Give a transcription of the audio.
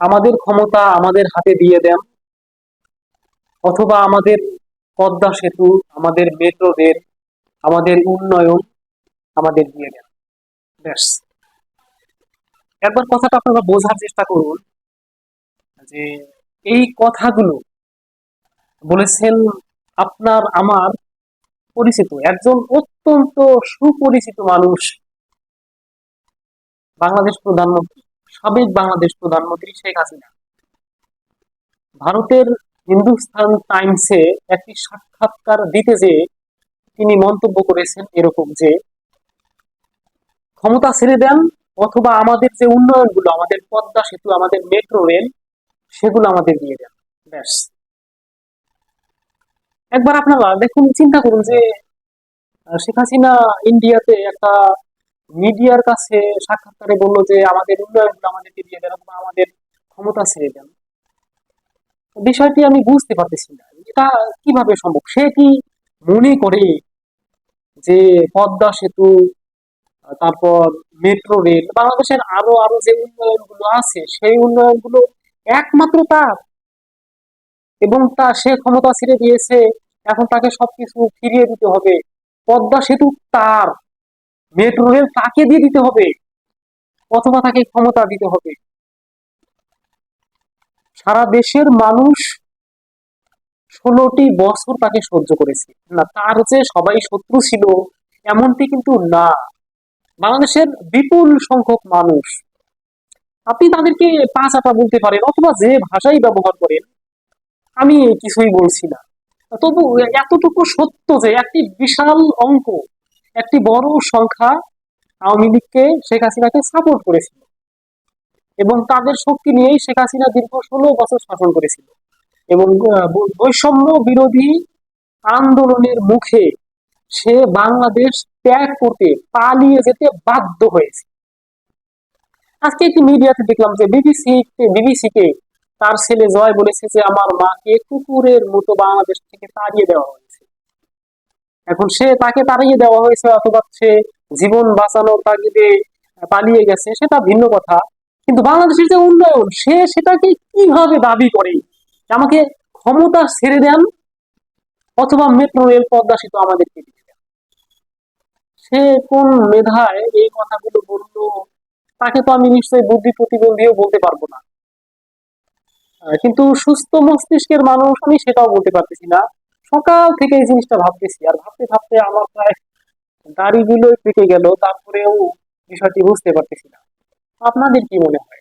আমাদের ক্ষমতা আমাদের হাতে দিয়ে দেন। অথবা আমাদের পদ্মা সেতু, আমাদের মেট্রো রেল আমাদের উন্নয়ন আমাদের দিয়ে দেন। ব্যাস। একবার কথাটা আপনারা বোঝার চেষ্টা করুন যে এই কথাগুলো বলেছেন আপনার আমার পরিচিত, একজন অত্যন্ত সুপরিচিত মানুষ, বাংলাদেশ প্রধানমন্ত্রী। সাবেক বাংলাদেশ প্রধানমন্ত্রী শেখ হাসিনা। ভারতের হিন্দুস্তান টাইমসে একটি সাক্ষাৎকার দিতে যে তিনি মন্তব্য করেছেন এরকম যে, ক্ষমতা ছেড়ে দেন অথবা আমাদের যে উন্নয়নগুলো, আমাদের পদ্মা সেতু, আমাদের মেট্রো রেল সেগুলো আমাদের দিয়ে দেন। ব্যাস। একবার আপনারা দেখুন, চিন্তা করুন যে শেখ হাসিনা ইন্ডিয়াতে একটা মিডিয়ার কাছে সাক্ষাৎকারে বলল যে, আমাদের উন্নয়নগুলো আমাদেরকে দিয়ে দেন অথবা আমাদের ক্ষমতা ছেড়ে দেন। বিষয়টি আমি বুঝতে পারতেছি না। এটা কীভাবে সম্ভব? সে কি মনে করে যে পদ্মা সেতু তারপর মেট্রো রেল, বাংলাদেশের আরও আরও যে উন্নয়নগুলো আছে, সেই উন্নয়নগুলো একমাত্র তার এবং তা সে ক্ষমতা ছেড়ে দিয়েছে। এখন তাকে সবকিছু ফিরিয়ে দিতে হবে। পদ্মা সেতু তার মেট্রো রেল তাকে দিয়ে দিতে হবে, অথবা তাকে ক্ষমতা দিতে হবে। সারা দেশের মানুষ ষোলোটি বছর তাকে সহ্য করেছে। না, তার যে সবাই শত্রু ছিল, এমনটি কিন্তু না। বাংলাদেশের বিপুল সংখ্যক মানুষ, আপনি তাদেরকে পাঁচ আটা বলতে পারেন, অথবা যে ভাষাই ব্যবহার করেন, আমি কিছুই বলছি না। তবু এতটুকু সত্য যে একটি বিশাল অঙ্ক একটি বড় সংখ্যা আওয়ামী লীগকে শেখ হাসিনাকে সাপোর্ট করেছিল। এবং তাদের শক্তি নিয়েই শেখ হাসিনা দীর্ঘ ষোলো বছর শাসন করেছিল। এবং বৈষম্য বিরোধী আন্দোলনের মুখে সে বাংলাদেশ ত্যাগ করতে পালিয়ে যেতে বাধ্য হয়েছে। আজকে একটি মিডিয়াতে দেখলাম যে বিবিসি বিবিসি কে তার ছেলে জয় বলেছে যে, আমার মাকে কুকুরের মতো বাংলাদেশ থেকে তাড়িয়ে দেওয়া হয়েছে। এখন সে তাকে তাড়িয়ে দেওয়া হয়েছে অথবা সে জীবন বাঁচানোর তাগিদে পালিয়ে গেছে, সেটা ভিন্ন কথা। কিন্তু বাংলাদেশের যে উন্নয়ন, সে সেটাকে কীভাবে দাবি করে? আমাকে ক্ষমতা ছেড়ে দেন অথবা মেট্রো রেল পদ্মা সেতু আমাদেরকে দিয়ে দেন। সে কোন মেধায় এই কথাগুলো বলল, তাকে তো আমি নিশ্চয়ই বুদ্ধি প্রতিবন্ধীও বলতে পারব না। কিন্তু সুস্থ মস্তিষ্কের মানুষ, আমি সেটাও বলতে পারতেছি না। সকাল থেকে এই জিনিসটা ভাবতেছি, আর ভাবতে ভাবতে আমার প্রায় দাড়িগুলো পেকে গেল, তারপরেও বিষয়টি বুঝতে পারতেছি না। আপনাদের কি মনে হয়?